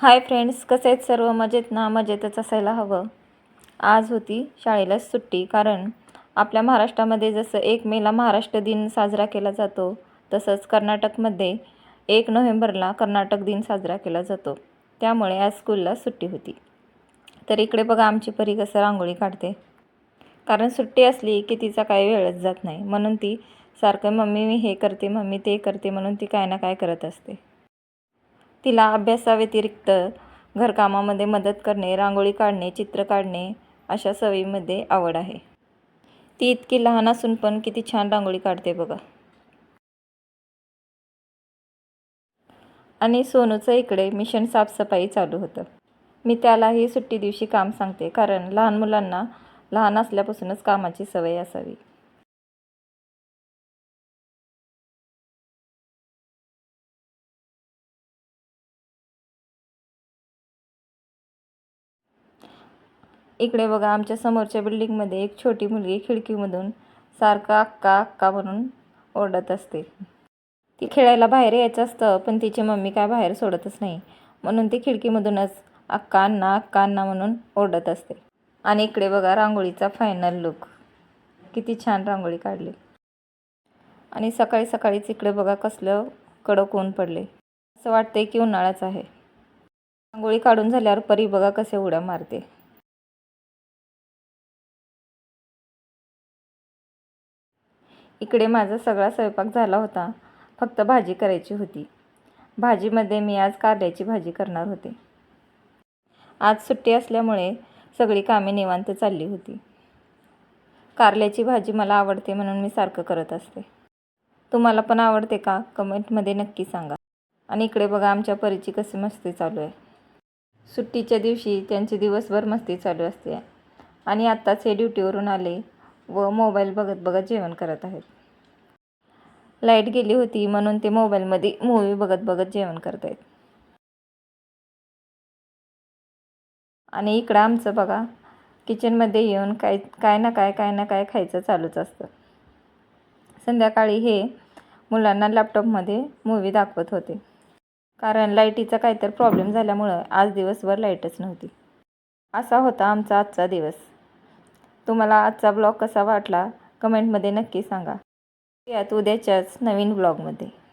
Hi friends कसे आहेत सर्व? मजेत ना? मजेतच असायला हवं. आज होती शाळेला सुट्टी कारण आपल्या महाराष्ट्रामध्ये जसं एक मेला महाराष्ट्र दिन साजरा केला जातो तसंच कर्नाटकमध्ये एक नोव्हेंबरला कर्नाटक दिन साजरा केला जातो. त्यामुळे आज स्कूलला सुट्टी होती. तर इकडे बघा आमची परी कसं रांगोळी काढते. कारण सुट्टी असली की तिचा काही वेळच जात नाही. म्हणून ती सारखं मम्मी मी हे करते मम्मी ते करते म्हणून ती काय ना काय करत असते. तिला अभ्यासाव्यतिरिक्त घरकामामध्ये मदत करणे रांगोळी काढणे चित्र काढणे अशा सवयीमध्ये आवड आहे. ती इतकी लहान असून पण किती छान रांगोळी काढते बघा. आणि सोनूचं इकडे मिशन साफसफाई चालू होतं. मी त्यालाही सुट्टी दिवशी काम सांगते कारण लहान मुलांना लहान असल्यापासूनच कामाची सवय असावी. इकडे बघा आमच्या समोरच्या बिल्डिंगमध्ये एक छोटी मुलगी खिडकीमधून सारखं अक्का अक्का म्हणून ओरडत असते. ती खेळायला बाहेर यायचं असतं पण तिची मम्मी काय बाहेर सोडतच नाही. म्हणून ती खिडकीमधूनच अक्का अण्णा अक्का अण्णा म्हणून ओरडत असते. आणि इकडे बघा रांगोळीचा फायनल लुक किती छान रांगोळी काढली. आणि सकाळी सकाळीच इकडे बघा कसलं कडक ऊन पडले. असं वाटतंय की उन्हाळाच आहे. रांगोळी काढून झाल्यावर परी बघा कसे उड्या मारते. इकडे माझा सगळा स्वयंपाक झाला होता. फक्त भाजी करायची होती. भाजीमध्ये मी आज कारल्याची भाजी करणार होते. आज सुट्टी असल्यामुळे सगळी कामे निवांत चालली होती. कारल्याची भाजी मला आवडते म्हणून मी सारखं करत असते. तुम्हाला पण आवडते का? कमेंटमध्ये नक्की सांगा. आणि इकडे बघा आमच्या परीची कशी मस्ती चालू आहे. सुट्टीच्या दिवशी त्यांची दिवसभर मस्ती चालू असते. आणि आत्ताच हे ड्युटीवरून आले. व मोबाईल बघत बघत जेवण करत आहेत. लाइट गेली होती म्हणून ते मोबाईलमध्ये मूवी बघत बघत जेवण करत आहेत. आणि इकडं आमचं बघा किचनमध्ये येऊन काय काय ना काय काय ना काय खायचं चालूच असतं. संध्याकाळी हे मुलांना लॅपटॉपमध्ये मूवी दाखवत होते. कारण लाईटीचा काहीतरी प्रॉब्लेम झाल्यामुळं आज दिवसभर लाईटच नव्हती. असा होता आमचा आजचा दिवस. तुम्हाला आजचा ब्लॉग कसा वाटला? कमेंटमध्ये नक्की सांगा. यात उद्याच्याच नवीन ब्लॉगमध्ये.